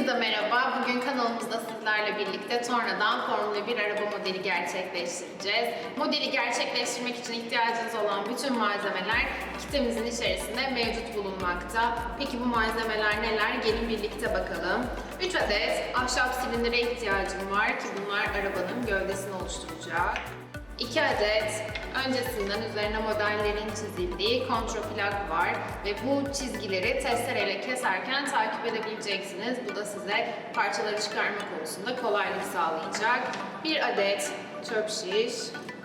Hepinize merhaba. Bugün kanalımızda sizlerle birlikte Torna'dan Formula 1 araba modeli gerçekleştireceğiz. Modeli gerçekleştirmek için ihtiyacınız olan bütün malzemeler kitimizin içerisinde mevcut bulunmakta. Peki bu malzemeler neler? Gelin birlikte bakalım. 3 adet ahşap silindire ihtiyacım var ki bunlar arabanın gövdesini oluşturacak. 2 adet öncesinden üzerine modellerin çizildiği kontraplak var ve bu çizgileri testereyle keserken takip edebileceksiniz. Bu da size parçaları çıkarma konusunda kolaylık sağlayacak. Bir adet çöp şiş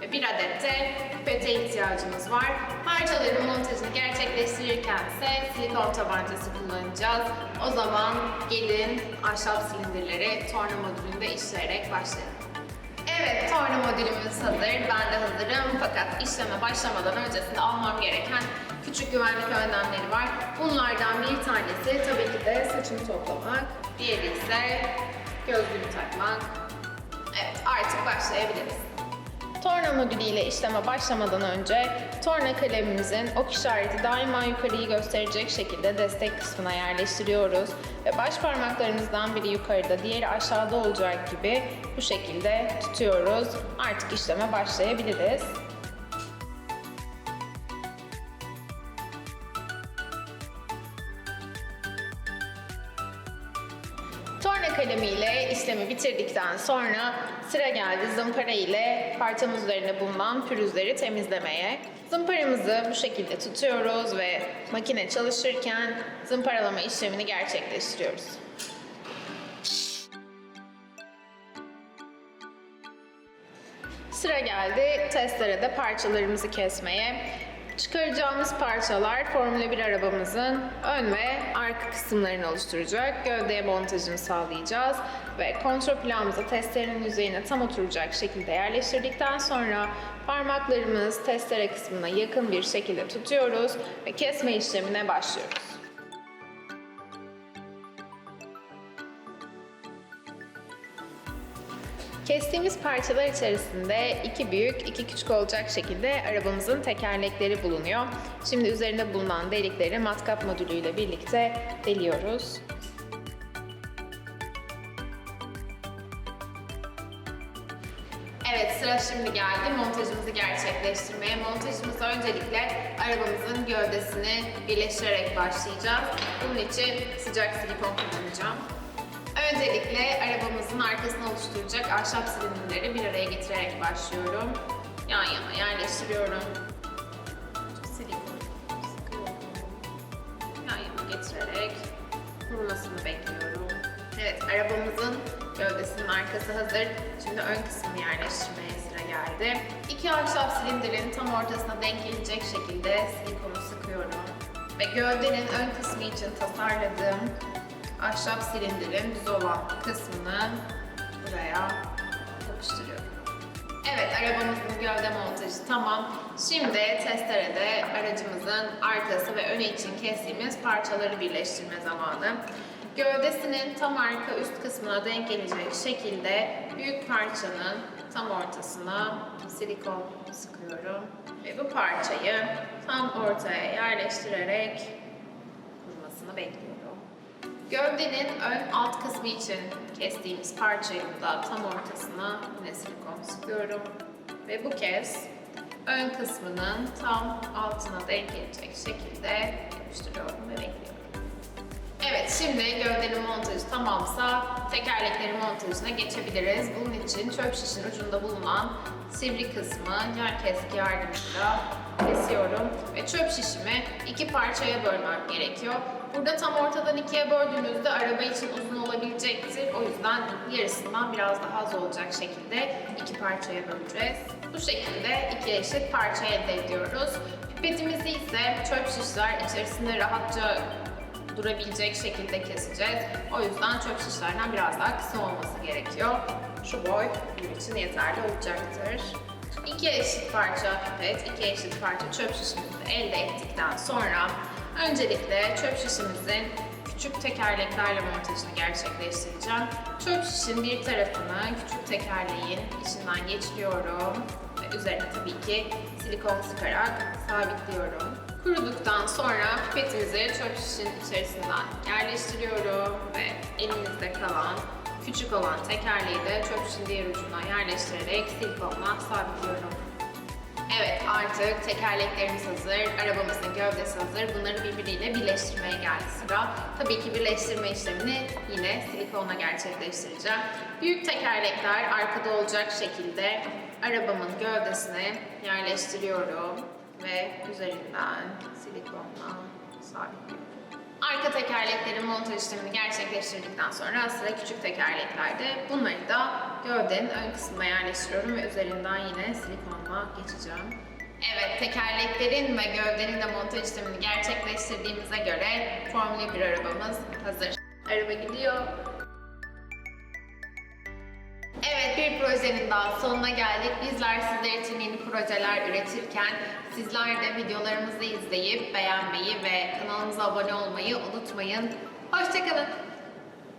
ve bir adet de pipete ihtiyacımız var. Parçaların montajını gerçekleştirirken ise silikon tabancası kullanacağız. O zaman gelin ahşap silindirleri torna modülünde işleyerek başlayalım. Evet, torna modülümüz hazır. Ben de hazırım. Fakat işleme başlamadan öncesinde almam gereken küçük güvenlik önlemleri var. Bunlardan bir tanesi tabii ki de saçımı toplamak. Diğeri ise gözlüğümü takmak. Evet, artık başlayabiliriz. Torna modülü ile işleme başlamadan önce torna kalemimizin ok işareti daima yukarıyı gösterecek şekilde destek kısmına yerleştiriyoruz ve baş parmaklarımızdan biri yukarıda, diğeri aşağıda olacak gibi bu şekilde tutuyoruz. Artık işleme başlayabiliriz. Torna kalemi ile işlemi bitirdikten sonra sıra geldi zımpara ile parçamız üzerinde bulunan pürüzleri temizlemeye. Zımparamızı bu şekilde tutuyoruz ve makine çalışırken zımparalama işlemini gerçekleştiriyoruz. Sıra geldi testerede parçalarımızı kesmeye. Çıkaracağımız parçalar Formula 1 arabamızın ön ve arka kısımlarını oluşturacak. Gövdeye montajını sağlayacağız ve kontrol plağımızı testerenin yüzeyine tam oturacak şekilde yerleştirdikten sonra parmaklarımız testere kısmına yakın bir şekilde tutuyoruz ve kesme işlemine başlıyoruz. Kestiğimiz parçalar içerisinde iki büyük, iki küçük olacak şekilde arabamızın tekerlekleri bulunuyor. Şimdi üzerinde bulunan delikleri matkap modülüyle birlikte deliyoruz. Evet sıra şimdi geldi montajımızı gerçekleştirmeye. Montajımızda öncelikle arabamızın gövdesini birleştirerek başlayacağız. Bunun için sıcak silikon kullanacağım. Öncelikle arabamızın arkasını oluşturacak ahşap silindirleri bir araya getirerek başlıyorum. Yan yana yerleştiriyorum. Yan yana getirerek kurumasını bekliyorum. Evet, arabamızın gövdesinin arkası hazır. Şimdi ön kısmını yerleştirmeye sıra geldi. İki ahşap silindirin tam ortasına denk gelecek şekilde silikonu sıkıyorum. Ve gövdenin ön kısmı için tasarladığım ahşap silindirin düz olan kısmını buraya yapıştırıyorum. Evet, arabamızın gövde montajı tamam. Şimdi testerede aracımızın arkası ve önü için kestiğimiz parçaları birleştirme zamanı. Gövdesinin tam arka üst kısmına denk gelecek şekilde büyük parçanın tam ortasına silikon sıkıyorum. Ve bu parçayı tam ortaya yerleştirerek kurumasını bekliyorum. Gövdenin ön alt kısmı için kestiğimiz parçayı da tam ortasına yine silikon sıkıyorum. Ve bu kez ön kısmının tam altına denk gelecek şekilde yapıştırıyorum ve bekliyorum. Evet, şimdi gövdenin tamamsa tekerleklerin montajına geçebiliriz. Bunun için çöp şişin ucunda bulunan sivri kısmı yer keski yardımıyla kesiyorum ve çöp şişimi iki parçaya bölmem gerekiyor. Burada tam ortadan ikiye böldüğünüzde araba için uzun olabilecektir. O yüzden yarısından biraz daha az olacak şekilde iki parçaya böleceğiz. Bu şekilde iki eşit parça elde ediyoruz. Pipetimizi ise çöp şişler içerisinde rahatça durabilecek şekilde keseceğiz. O yüzden çöp şişlerden biraz daha kısa olması gerekiyor. Şu boy bizim için yeterli olacaktır. İki eşit parça pipet, iki eşit parça çöp şişimizi elde ettikten sonra öncelikle çöp şişimizin küçük tekerleklerle montajını gerçekleştireceğim. Çöp şişin bir tarafını küçük tekerleğin içinden geçiriyorum ve üzerine tabii ki silikon sıkarak sabitliyorum. Kuruduktan sonra pipetimizi çöp şişin içerisinden yerleştiriyorum ve elimizde kalan küçük olan tekerleği de çöp şişin diğer ucuna yerleştirerek silikonla sabitliyorum. Evet artık tekerleklerimiz hazır, arabamızın gövdesi hazır. Bunları birbiriyle birleştirmeye geldi sıra. Tabii ki birleştirme işlemini yine silikonla gerçekleştireceğim. Büyük tekerlekler arkada olacak şekilde arabamın gövdesine yerleştiriyorum ve üzerinden silikonla sabitliyorum. Arka tekerleklerin montaj işlemini gerçekleştirdikten sonra sıra küçük tekerleklerde. Bunları da gövdenin ön kısmına yerleştiriyorum ve üzerinden yine silikonla geçeceğim. Evet, tekerleklerin ve gövdenin de montaj işlemini gerçekleştirdiğimize göre Formula 1 arabamız hazır. Araba gidiyor. Projenin daha sonuna geldik. Bizler sizler için yeni projeler üretirken sizler de videolarımızı izleyip beğenmeyi ve kanalımıza abone olmayı unutmayın. Hoşçakalın.